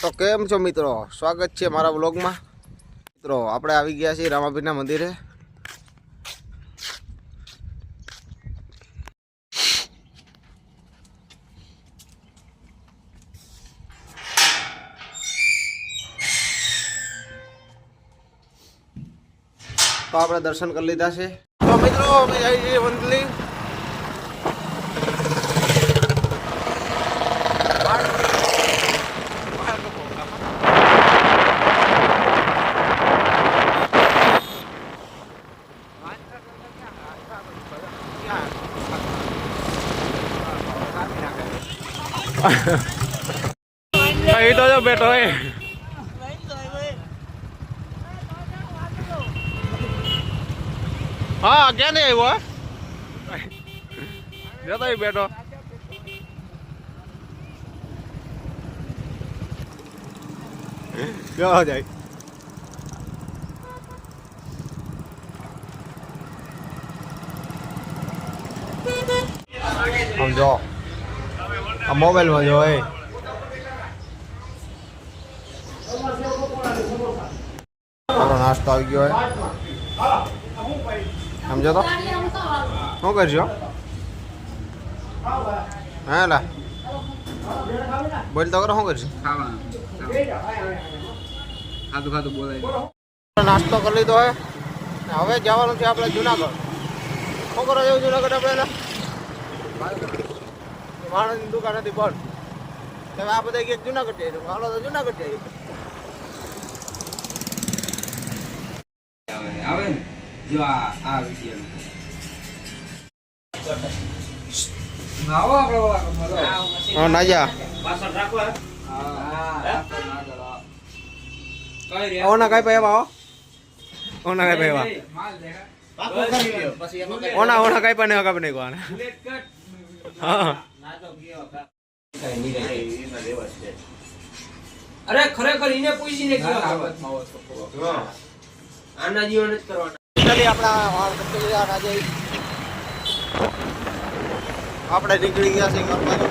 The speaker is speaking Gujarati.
તો કેમ છો મિત્રો? સ્વાગત છે મારા બ્લોગમાં મિત્રો, આપણે આવી ગયા છીએ રામાપીરના મંદિરે. તો આપણે દર્શન કરી લીધા છે. તો મિત્રો, અમે જઈએ છીએ વંદલી એ તો જો બેઠો એ હા ક્યાં નહીં આવ્યો જતો બેઠો જવા જાય આમ જો આ મોબાઈલમાં જો એ આપણો નાસ્તો આવી ગયો હે સમજો તો શું કરશો હા લા બોલ તો કરો શું કરશું ખાધું ખાધું બોલાય નાસ્તો કરી લીધો હે હવે જવાનું છે આપણે જુનાગઢ શું કરો જેવું જુનાગઢ આપણે માણસની દુકાન હતી બંધ તમે આ બધા ગયા જુનાગઢ જઈએ હાલો તો જુનાગઢ જઈએ આવે આવે ને? જો આ આ વીડિયો. આવો હા નાજા. પાછળ રાખો હા. ઓના કઈ આવો. ઓના કઈ પૈયા માલ ઓના ઓના કઈ પણ કાપ નહીં બુલેટ કટ. હા અરે ખરેખર એને પૂછીને કયો આના જીવન જ કરવાના. આપણા નીકળી ગયા છે ઘર બાજુ